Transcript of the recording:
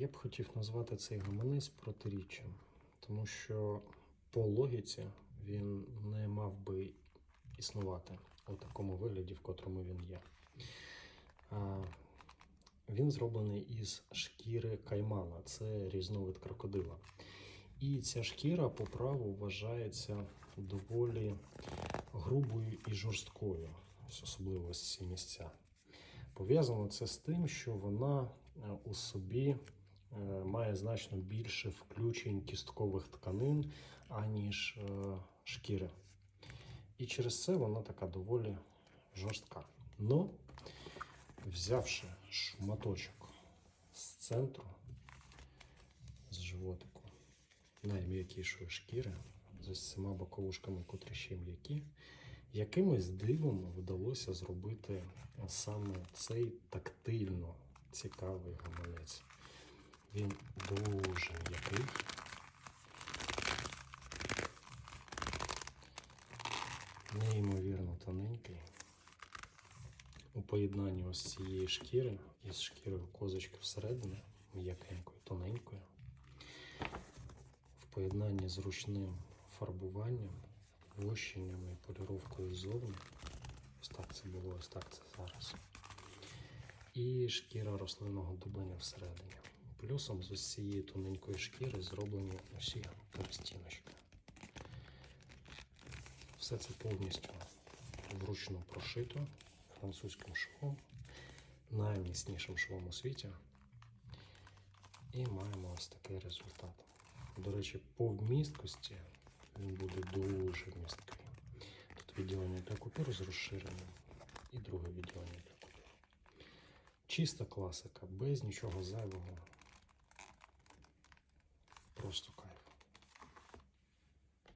Я б хотів назвати цей гаманець протиріччям, тому що по логіці він не мав би існувати у такому вигляді, в котрому він є. Він зроблений із шкіри каймана, це різновид крокодила. І ця шкіра по праву вважається доволі грубою і жорсткою, особливо ось ці місця. Пов'язано це з тим, що вона е, у собі має значно більше включень кісткових тканин, аніж е, шкіри. І через це вона така доволі жорстка. Но, взявши шматочок з центру, з животику, найм'якішої шкіри, з ось цими боковушками, котрі ще м'які, якимось дивом вдалося зробити саме цей тактильно цікавий гаманець. Він дуже м'який. Неймовірно тоненький. У поєднанні ось цієї шкіри із шкірою козочки всередині, м'якенькою, тоненькою. В поєднанні з ручним фарбуванням, вощенням і поліровкою ззовні. Ось так це було, ось так це зараз. І шкіра рослинного дублення всередині. Плюсом з ось цієї тоненької шкіри зроблені усі перестіночки. Все це повністю вручну прошито французьким швом, найміцнішим швом у світі. І маємо ось такий результат. До речі, по вмісткості він буде дуже вмісткий. Тут відділення для купюр з розширенням і друге відділення для купюр. Чиста класика, без нічого зайвого. Просто.